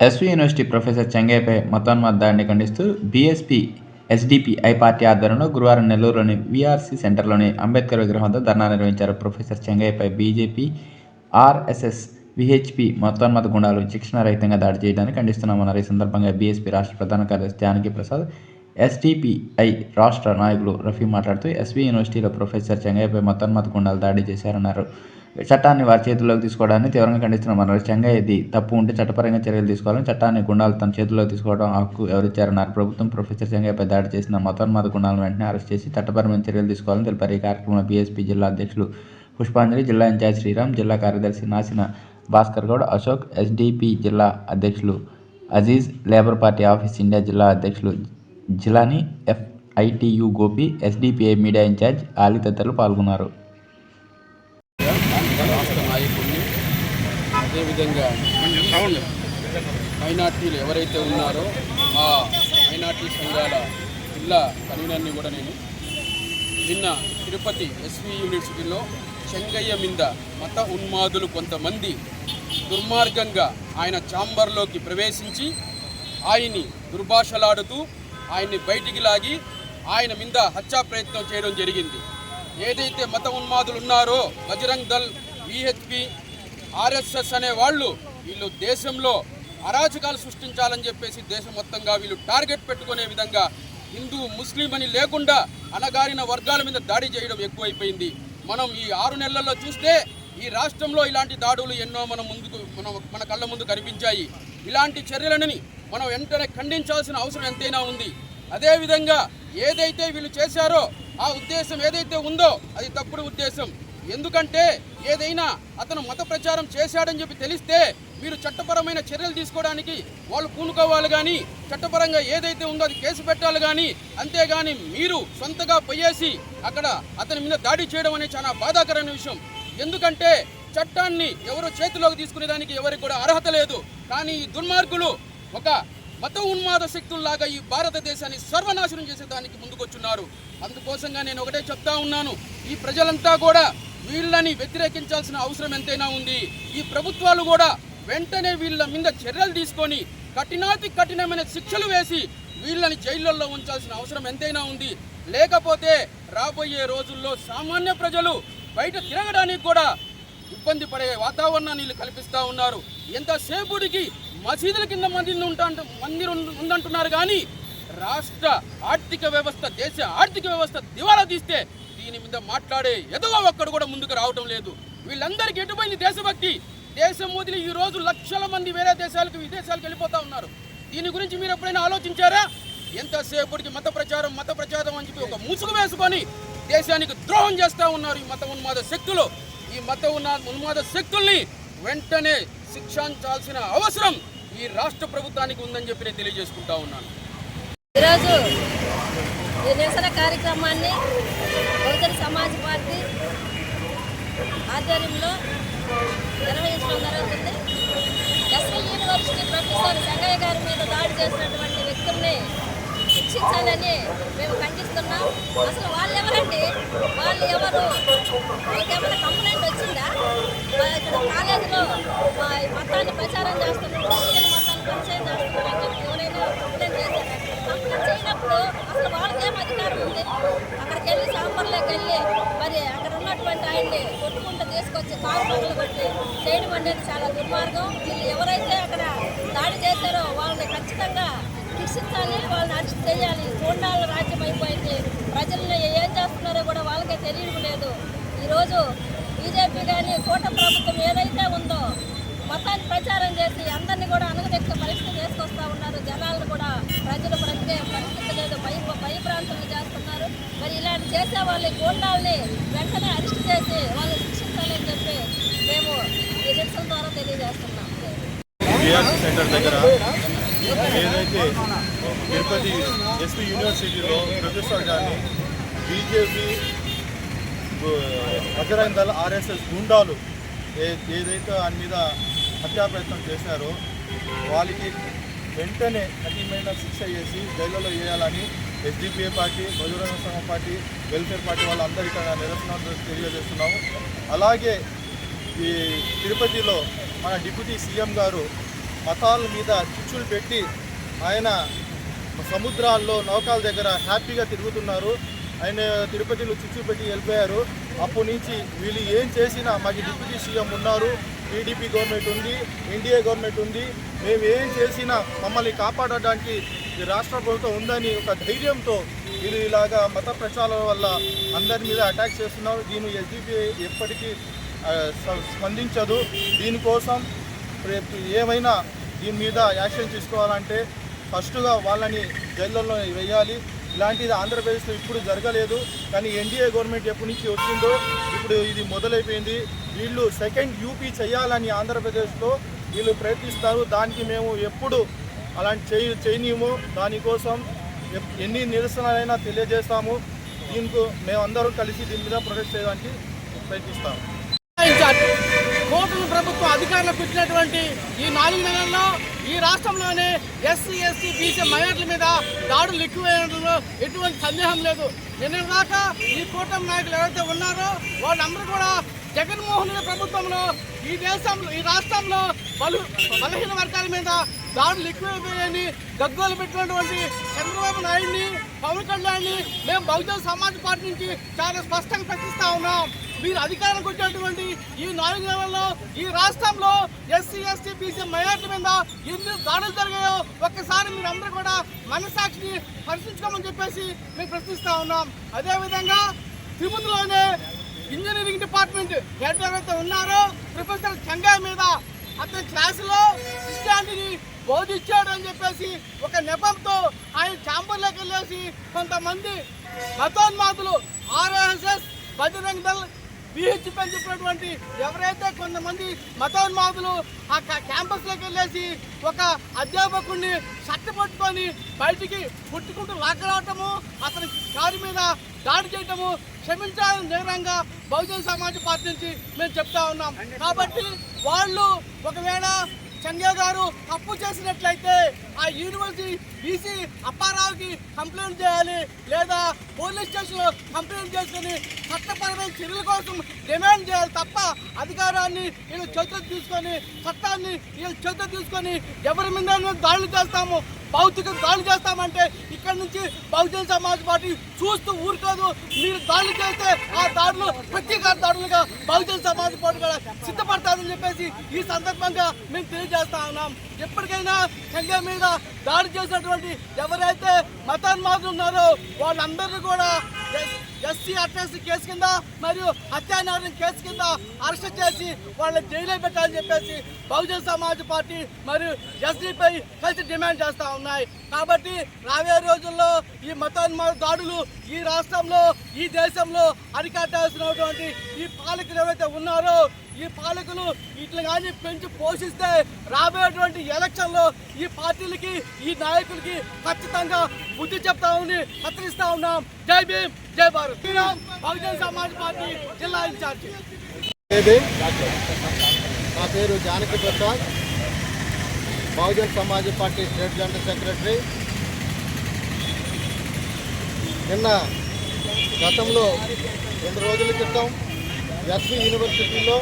SV university professor చెంగయ్యపై మతోన్మాద దాడిని ఖండిస్తూ బీఎస్పీ ఎస్డీపీఐ పార్టీ ఆధ్వర్యంలో గురువారం నెల్లూరులోని వీఆర్సీ సెంటర్లోని అంబేద్కర్ విగ్రహం వద్ద ధర్నా నిర్వహించారు ప్రొఫెసర్ చెంగయ్యపై బీజేపీ ఆర్ఎస్ఎస్ విహెచ్పి మతోన్మాద గుండాలు శిక్షణారహితంగా దాడి చేయడానికి ఖండిస్తున్నామన్నారు. ఈ సందర్భంగా బీఎస్పీ రాష్ట్ర ప్రధాన కార్యదర్శి జానకి ప్రసాద్ ఎస్డిపిఐ రాష్ట్ర నాయకులు రఫీ మాట్లాడుతూ ఎస్వి యూనివర్సిటీలో ప్రొఫెసర్ చెంగయ్యపై మతోన్మాద గుండాలు దాడి చేశారన్నారు. చట్టాన్ని వారి చేతుల్లోకి తీసుకోవడాన్ని తీవ్రంగా ఖండిస్తున్నామన్నారు చెంగయ్యది తప్పు ఉంటే చట్టపరంగా చర్యలు తీసుకోవాలని చట్టాన్ని గుండాలు తన చేతుల్లోకి తీసుకోవడం హక్కు ఎవరిచ్చారన్నారు ప్రభుత్వం ప్రొఫెసర్ చెంగయ్యపై దాడి చేసిన మతోన్మాద గుండాలను వెంటనే అరెస్ట్ చేసి చట్టపరమైన చర్యలు తీసుకోవాలని తెలిపారు. ఈ కార్యక్రమంలో బీఎస్పీ జిల్లా అధ్యక్షులు పుష్పాంజలి జిల్లా ఇన్ఛార్జ్ శ్రీరామ్ జిల్లా కార్యదర్శి నాసిన భాస్కర్ గౌడ్ అశోక్ ఎస్డిపి జిల్లా అధ్యక్షులు Aziz labour party of India జిల్లా అధ్యక్షులు Jilani FITU Gopi SDPI media in charge Ali తదితరులు పాల్గొన్నారు రాష్ట్ర నాయకుడిని అదేవిధంగా మైనార్టీలు ఎవరైతే ఉన్నారో ఆ మైనార్టీ సంఘాల జిల్లా కన్వీనర్ని కూడా నేను నిన్న తిరుపతి ఎస్వి యూనివర్సిటీలో చెంగయ్య మీద మత ఉన్మాదులు కొంతమంది దుర్మార్గంగా ఆయన ఛాంబర్లోకి ప్రవేశించి ఆయన్ని దుర్భాషలాడుతూ ఆయన్ని బయటికి లాగి ఆయన మీద హత్యా ప్రయత్నం చేయడం జరిగింది. ఏదైతే మత ఉన్మాదులు ఉన్నారో బజరంగ్ దల్ విహెచ్పి ఆర్ఎస్ఎస్ అనే వాళ్ళు వీళ్ళు దేశంలో అరాచకాలు సృష్టించాలని చెప్పేసి దేశం మొత్తంగా వీళ్ళు టార్గెట్ పెట్టుకునే విధంగా హిందూ ముస్లిం అని లేకుండా అణగారిన వర్గాల మీద దాడి చేయడం ఎక్కువైపోయింది. మనం ఈ ఆరు నెలల్లో చూస్తే ఈ రాష్ట్రంలో ఇలాంటి దాడులు ఎన్నో మనం ముందుకు మనం మన కళ్ళ ముందు కనిపించాయి. ఇలాంటి చర్యలని మనం వెంటనే ఖండించాల్సిన అవసరం ఎంతైనా ఉంది. అదేవిధంగా ఏదైతే వీళ్ళు చేశారో ఆ ఉద్దేశం ఏదైతే ఉందో అది తప్పుడు ఉద్దేశం. ఎందుకంటే ఏదైనా అతను మత ప్రచారం చేశాడని చెప్పి తెలిస్తే మీరు చట్టపరమైన చర్యలు తీసుకోవడానికి వాళ్ళు పూనుకోవాలి కానీ చట్టపరంగా ఏదైతే ఉందో అది కేసు పెట్టాలి కానీ అంతేగాని మీరు సొంతగా పోయేసి అక్కడ అతని మీద దాడి చేయడం అనేది చాలా బాధాకరమైన విషయం. ఎందుకంటే చట్టాన్ని ఎవరు చేతిలోకి తీసుకునేదానికి ఎవరికి కూడా అర్హత లేదు. కానీ ఈ దుర్మార్గులు ఒక మత ఉన్మాద శక్తుల్లాగా ఈ భారతదేశాన్ని సర్వనాశనం చేసేదానికి ముందుకొచ్చున్నారు. అందుకోసంగా నేను ఒకటే చెప్తా ఉన్నాను. ఈ ప్రజలంతా కూడా వీళ్ళని వ్యతిరేకించాల్సిన అవసరం ఎంతైనా ఉంది. ఈ ప్రభుత్వాలు కూడా వెంటనే వీళ్ళ మీద చర్యలు తీసుకొని కఠినాతి కఠినమైన శిక్షలు వేసి వీళ్ళని జైళ్ళల్లో ఉంచాల్సిన అవసరం ఎంతైనా ఉంది. లేకపోతే రాబోయే రోజుల్లో సామాన్య ప్రజలు బయట తిరగడానికి కూడా ఇబ్బంది పడే వాతావరణాన్ని వీళ్ళు కల్పిస్తూ ఉన్నారు. ఎంతసేపుడికి మసీదుల కింద మందిని ఉంటా మంది ఉందంటున్నారు కానీ రాష్ట్ర ఆర్థిక వ్యవస్థ దేశ ఆర్థిక వ్యవస్థ దివాలా తీస్తే దీని మీద మాట్లాడే ఎదుగో ఒక్కడు కూడా ముందుకు రావటం లేదు. వీళ్ళందరికీ ఎటుపోయింది దేశభక్తి? దేశం వదిలి ఈ రోజు లక్షల మంది వేరే దేశాలకు విదేశాలకు వెళ్ళిపోతా ఉన్నారు. దీని గురించి మీరు ఎప్పుడైనా ఆలోచించారా? ఎంతసేపటికి మత ప్రచారం మత ప్రచారం అని చెప్పి ఒక ముసుగు వేసుకొని దేశానికి ద్రోహం చేస్తూ ఉన్నారు ఈ మత ఉన్మాద శక్తులు. ఈ మత ఉన్న ఉన్మాద శక్తుల్ని వెంటనే శిక్షించాల్సిన అవసరం ఈ రాష్ట్ర ప్రభుత్వానికి ఉందని చెప్పి నేను తెలియజేసుకుంటా ఉన్నాను. ఈరోజు నిరసన కార్యక్రమాన్ని బహుజన సమాజ్ పార్టీ ఆధ్వర్యంలో నిర్వహించడం జరుగుతుంది ఎస్ఎల్ యూనివర్సిటీ ప్రొఫెసర్ సంగయ్య గారి మీద దాడి చేసినటువంటి వ్యక్తుల్ని శిక్షించాలని మేము ఖండిస్తున్నాం. అసలు వాళ్ళు ఎవరండి వాళ్ళు ఎవరు? ఏమైనా కంప్లైంట్ వచ్చిందా? ఇక్కడ కాలేజీలో మతాన్ని ప్రచారం చేస్తున్నారు క్రిస్టియన్ మతాన్ని పరిచయం చేస్తున్నారు ఎవరైనా కంప్లైంట్ చేశారు? కంప్లైంట్ చేయనప్పుడు ఉంది అక్కడికి వెళ్ళి సాంబార్లోకి వెళ్ళి మరి అక్కడ ఉన్నటువంటి ఆయన్ని కొట్టుకుంటూ తీసుకొచ్చి కారు పగలు కొట్టి చేయడం అనేది చాలా దుర్మార్గం. వీళ్ళు ఎవరైతే అక్కడ దాడి చేశారో వాళ్ళని ఖచ్చితంగా శిక్షించాలి వాళ్ళని అరెస్ట్ చేయాలి. చూడాల రాజ్యం అయిపోయింది. ప్రజల్ని ఏం చేస్తున్నారో కూడా వాళ్ళకే తెలియడం లేదు. ఈరోజు బీజేపీ కానీ కోట ప్రభుత్వం ఏదైతే ఉందో మతాన్ని ప్రచారం చేసి అందరినీ కూడా అనగదెక్కే పరిస్థితి తీసుకొస్తా ఉన్నారు. జనాలను కూడా ప్రజలు బ్రతికే పరిస్థితి లేదు. భయ భయభ్రాంతులు మరి ఇలాంటి చేసే వాళ్ళని గూండాల్ని వెంటనే అరెస్ట్ చేసి వాళ్ళని శిక్షించాలని చెప్పి మేము ఈ నిరసన ద్వారా తెలియజేస్తున్నాం. సెంటర్ దగ్గర ఏదైతే తిరుపతి ఎస్పీ యూనివర్సిటీలో ప్రొఫెసర్ గారిని బీజేపీ బజరంగ్ దళ ఆర్ఎస్ఎస్ గుండాలు ఏదైతే ఆయన మీద హత్యా ప్రయత్నం చేశారో వాళ్ళకి వెంటనే కఠినమైన శిక్ష చేసి జైల్లో వేయాలని ఎస్డిపిఐ పార్టీ బజరంగ సంఘం పార్టీ వెల్ఫేర్ పార్టీ వాళ్ళందరూ ఇక్కడ నిరసన తెలియజేస్తున్నాము. అలాగే ఈ తిరుపతిలో మన డిప్యూటీ సీఎం గారు మతాల మీద చిచ్చులు పెట్టి ఆయన సముద్రాల్లో నౌకాల దగ్గర హ్యాపీగా తిరుగుతున్నారు. ఆయన తిరుపతిలో చిచ్చులు పెట్టి వెళ్ళిపోయారు. అప్పటి నుంచి వీళ్ళు ఏం చేసినా మాకు డిప్యూటీ సీఎం ఉన్నారు. టీడీపీ గవర్నమెంట్ ఉంది ఎన్డీఏ గవర్నమెంట్ ఉంది. మేము ఏం చేసినా మమ్మల్ని కాపాడడానికి ఈ రాష్ట్ర ప్రభుత్వం ఉందని ఒక ధైర్యంతో వీళ్ళు ఇలాగా మత ప్రచారాల వల్ల అందరి మీద అటాక్ చేస్తున్నారు. దీన్ని ఎస్డిపి ఎప్పటికీ స్పందించదు. దీనికోసం ఏమైనా దీని మీద యాక్షన్ తీసుకోవాలంటే ఫస్ట్గా వాళ్ళని జైళ్ళలో వేయాలి. ఇలాంటిది ఆంధ్రప్రదేశ్లో ఇప్పుడు జరగలేదు. కానీ ఎన్డీఏ గవర్నమెంట్ ఎప్పటి నుంచి వచ్చిందో ఇప్పుడు ఇది మొదలైపోయింది. వీళ్ళు సెకండ్ యూపీ చేయాలని ఆంధ్రప్రదేశ్లో వీళ్ళు ప్రయత్నిస్తారు. దానికి మేము ఎప్పుడు అలాంటి చేయ చేయనీయము దానికోసం ఎప్- ఎన్ని నిరసనలైనా తెలియజేస్తాము. దీనికి మేమందరం కలిసి దీని మీద ప్రొటెస్ట్ చేయడానికి ప్రయత్నిస్తాము. ప్రభుత్వం అధికారంలోకి ఈ నాలుగు నెలల్లో ఈ రాష్ట్రంలోనే ఎస్సీ ఎస్సీ బీసీ మైనార్టీల మీద దాడులు ఎక్కువైనలో ఎటువంటి సందేహం లేదు. నిన్న దాకా ఈ కూటమి నాయకులు ఎవరైతే ఉన్నారో వాళ్ళందరూ కూడా జగన్మోహన్ రెడ్డి ప్రభుత్వంలో ఈ దేశంలో ఈ రాష్ట్రంలో బలు బలహీన వర్గాల మీద దాడులు ఎక్కువైపోయాయని గగ్గోలు పెట్టినటువంటి చంద్రబాబు నాయుడిని పవన్ కళ్యాణ్ని మేము బహుజన సమాజ్ పార్టీ నుంచి చాలా స్పష్టంగా ప్రశ్నిస్తా ఉన్నాం. మీరు అధికారంకి వచ్చేటువంటి ఈ నాలుగు నెలల్లో ఈ రాష్ట్రంలో ఎస్సీ ఎస్టీ బీసీ మైనార్టీ మీద ఎన్ని దాడులు జరిగాయో ఒక్కసారి మీరు అందరూ కూడా మనసాక్షిని పరిశీలించుకోమని చెప్పేసి మేము ప్రశ్నిస్తా ఉన్నాం. అదేవిధంగా తిరుమలలోనే ఇంజనీరింగ్ డిపార్ట్మెంట్ హెడ్ ఎవరైతే ఉన్నారో ప్రొఫెసర్ చంగా మీద అతని క్లాసులో క్రిస్టియానిటీని బోధించాడు అని చెప్పేసి ఒక నెపంతో ఆయన ఛాంబర్లోకి వెళ్ళేసి కొంతమంది మతోన్మాదులు ఆర్ఎస్ఎస్ బజరంగ్ దళ్ అని చెప్పినటువంటి ఎవరైతే కొంతమంది మతోన్మాదులు ఆ క్యాంపస్లోకి వెళ్ళేసి ఒక అధ్యాపకుడిని పట్టుకొని బయటికి పుట్టుకుంటూ లాక్కరావటము అతని కారు మీద దాడి చేయటము క్షమించాలని నేరంగా బహుజన సమాజ్ పార్టీ నుంచి మేము చెప్తా ఉన్నాం. కాబట్టి వాళ్ళు ఒకవేళ చంద్య గారు తప్పు చేసినట్లయితే ఆ యూనివర్సిటీ బీసీ అప్పారావుకి కంప్లైంట్ చేయాలి లేదా పోలీస్ స్టేషన్లో కంప్లైంట్ చేసుకుని చట్టపరమైన చర్యల కోసం డిమాండ్ చేయాలి తప్ప అధికారాన్ని వీళ్ళు చేతులు తీసుకొని చట్టాన్ని వీళ్ళు చేతులు తీసుకొని ఎవరి మీద దాడులు చేస్తాము భౌతిక దాడులు చేస్తామంటే ఈ నుంచి బహుజన సమాజ్ పార్టీ చూస్తూ ఊరుకోదు. మీరు దాడులు చేస్తే ఆ దాడులు ప్రత్యేక దాడులుగా బహుజన సమాజ్ పార్టీ కూడా సిద్ధపడతాదని చెప్పేసి ఈ సందర్భంగా మేము తెలియజేస్తా ఉన్నాం. ఎప్పటికైనా సంఘం మీద దాడి చేసినటువంటి ఎవరైతే మతాన్మాదులు ఉన్నారో వాళ్ళందరినీ కూడా ఎస్సీ అట్రాసిటీ కేసు కింద మరియు హత్యానేరం కేసు కింద అరెస్ట్ చేసి వాళ్ళని జైల్లో పెట్టాలని చెప్పేసి బహుజన సమాజ్ పార్టీ మరియు ఎస్డీపై కలిసి డిమాండ్ చేస్తూ ఉన్నాయి. కాబట్టి రాబోయే రోజుల్లో ఈ మతోన్మాద దాడులు ఈ రాష్ట్రంలో ఈ దేశంలో అరికట్టాల్సినటువంటి ఈ పాలకులు ఎవరైతే ఉన్నారో ఈ పాలకులు ఇట్లా కానీ పెంచి పోషిస్తే రాబోయేటువంటి ఎలక్షన్లో ఈ పార్టీలకి ఈ నాయకులకి ఖచ్చితంగా బుద్ధి చెప్తామని హెచ్చరిస్తా ఉన్నాం. జై భీమ్ జై భారత్. బహుజన్ సమాజ్ పార్టీ జిల్లా ఇన్ఛార్జి. నా పేరు Janaki Prasad. Bahujan Samaj party state general secretary. నిన్న గతంలో రెండు రోజుల క్రితం ఎస్వి యూనివర్సిటీలో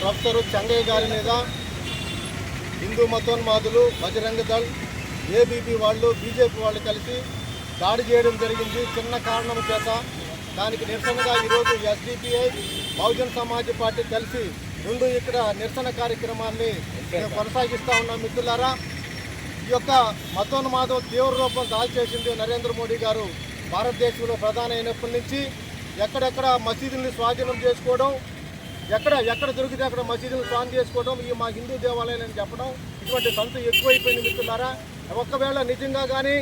ప్రొఫెసర్ చంగయ్య గారి మీద హిందూ మతోన్మాదులు బజరంగ దళ్ ఏబీపీ వాళ్ళు బీజేపీ వాళ్ళు కలిసి దాడి చేయడం జరిగింది. చిన్న కారణం చేత దానికి నిరసనగా ఈరోజు ఎస్డిపిఐ బహుజన్ సమాజ్ పార్టీ కలిసి రెండు ఇక్కడ నిరసన కార్యక్రమాన్ని మేము కొనసాగిస్తూ ఉన్నాం. మిత్రులారా ఈ యొక్క మతోన్మాదం తీవ్ర రూపం దాల్చేసింది నరేంద్ర మోడీ గారు భారతదేశంలో ప్రధాని అయినప్పటి నుంచి. ఎక్కడెక్కడ మసీదుల్ని స్వాధీనం చేసుకోవడం ఎక్కడ ఎక్కడ దొరికితే అక్కడ మసీదులు స్వాధీనం చేసుకోవడం ఈ మా హిందూ దేవాలయాలని చెప్పడం ఇటువంటి సంత ఎక్కువైపోయింది మిత్రులారా. ఒకవేళ నిజంగా కానీ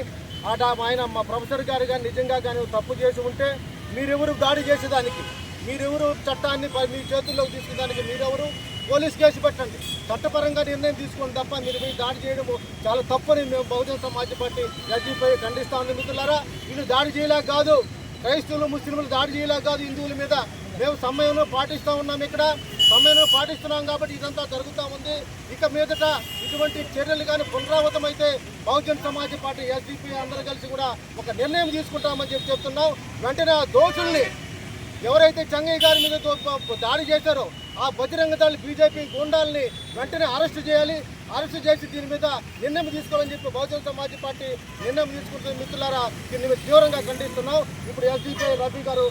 ఆ ఆయన మా ప్రొఫెసర్ గారు కానీ నిజంగా కానీ తప్పు చేసి ఉంటే మీరెవరు దాడి చేసేదానికి? మీరెవరు చట్టాన్ని మీ చేతుల్లోకి తీసుకునేదానికి మీరెవరు? పోలీస్ కేసు పెట్టండి. చట్టపరంగా నిర్ణయం తీసుకోండి తప్ప మీరు మీ దాడి చేయడం చాలా తప్పని మేము బహుజన సమాజ్ పార్టీ ఎస్డీపై ఖండిస్తా ఉన్నాం మిత్రులారా. వీళ్ళు దాడి చేయలేక కాదు. క్రైస్తవులు ముస్లింలు దాడి చేయలేక కాదు హిందువుల మీద మేము సమయంలో పాటిస్తూ ఉన్నాం ఇక్కడ. సమయంలో పాటిస్తున్నాం కాబట్టి ఇదంతా జరుగుతూ ఉంది. ఇక మీదట ఇటువంటి చర్యలు కానీ పునరావృతం అయితే బహుజన్ సమాజ్ పార్టీ ఎస్డిపి అందరూ కలిసి కూడా ఒక నిర్ణయం తీసుకుంటామని చెప్పి చెప్తున్నాం. వెంటనే ఆ దోషుల్ని ఎవరైతే చంగయ్య గారి మీద దాడి చేశారో ఆ బజరంగ దళ బీజేపీ గుండాల్ని వెంటనే అరెస్ట్ చేయాలి. అరెస్ట్ చేసి దీని మీద నిర్ణయం తీసుకోవాలని చెప్పి బహుజన సమాజ్ పార్టీ నిర్ణయం తీసుకుంటుంది మిత్రులారా. దీన్ని తీవ్రంగా ఖండిస్తున్నాం. ఇప్పుడు ఎస్డీపీ రబీ గారు